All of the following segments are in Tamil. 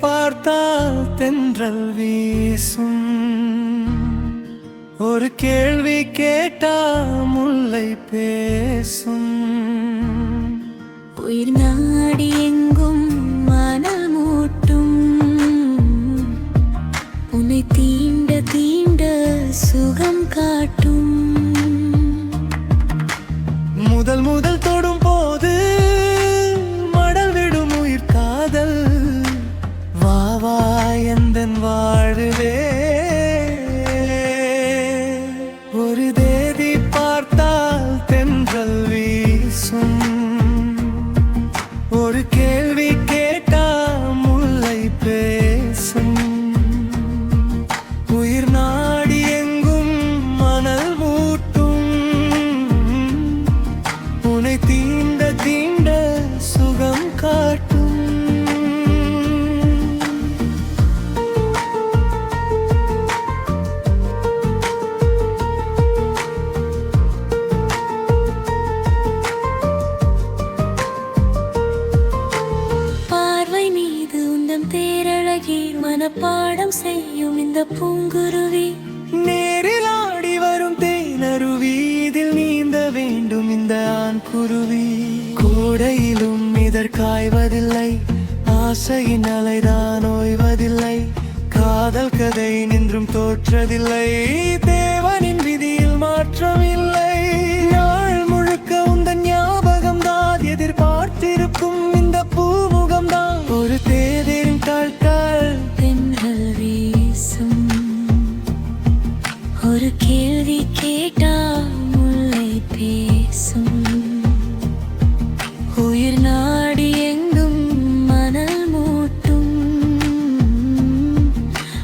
பார்த்தால் தென்றல் வீசும். ஒரு கேள்வி கேட்டா முல்லை பேசும். உயிர் நாடி எங்கும் மணல் மூட்டும் உன்னை தீண்ட தீண்ட சுகம் காட்டும். முதல் முதல் தொடும் போது மனப்பாடம் செய்யும் இந்த பூங்குருவி. நேரில் ஆடி வரும் தேனருவி. இதில் நீந்த வேண்டும் இந்த ஆண் குருவி கூடையிலும் இதற்காய்வதில்லை ஆசையின் அலைதான் ஓய்வதில்லை. காதல் கதை நின்றும் தோற்றதில்லை. தேவனின் விதியில் மாற்றமில்லை. கேள்வி கேட்டா முல்லை பேசும். உயிர் நாடி எங்கும் மணல் மூட்டும்.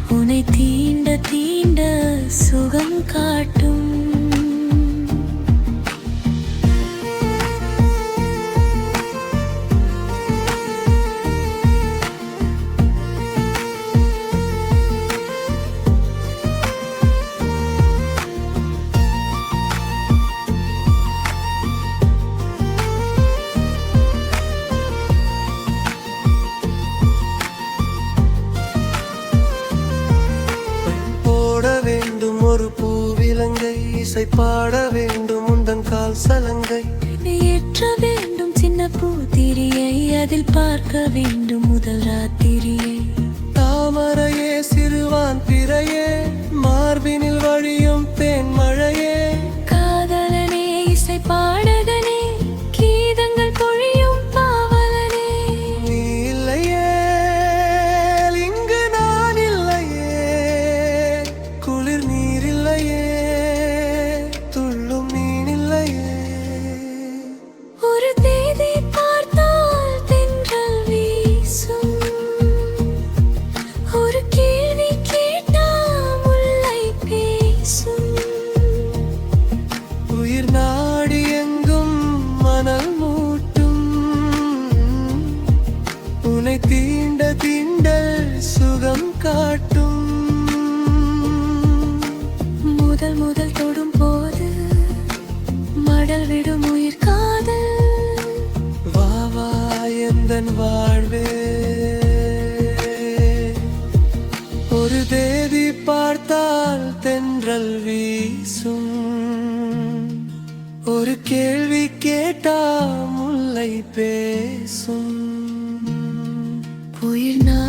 உன்னை தீண்ட தீண்ட சுகம் காட்டும். இசை பாட வேண்டும் உந்தன் கால் சலங்கை. ஏற்ற வேண்டும் சின்ன பூத்திரியை அதில் பார்க்க வேண்டும் முதல் ராத்திரியை. தீண்ட தீண்ட சுகம் காட்டும். முதல் முதல் தொடும் போது மடல் விடும் உயிர் காதல். வா வா எந்தன் வாழ்வே. ஒரு தேதி பார்த்தால் தென்றல் வீசும். ஒரு கேள்வி கேட்டா முல்லை பேசும். you know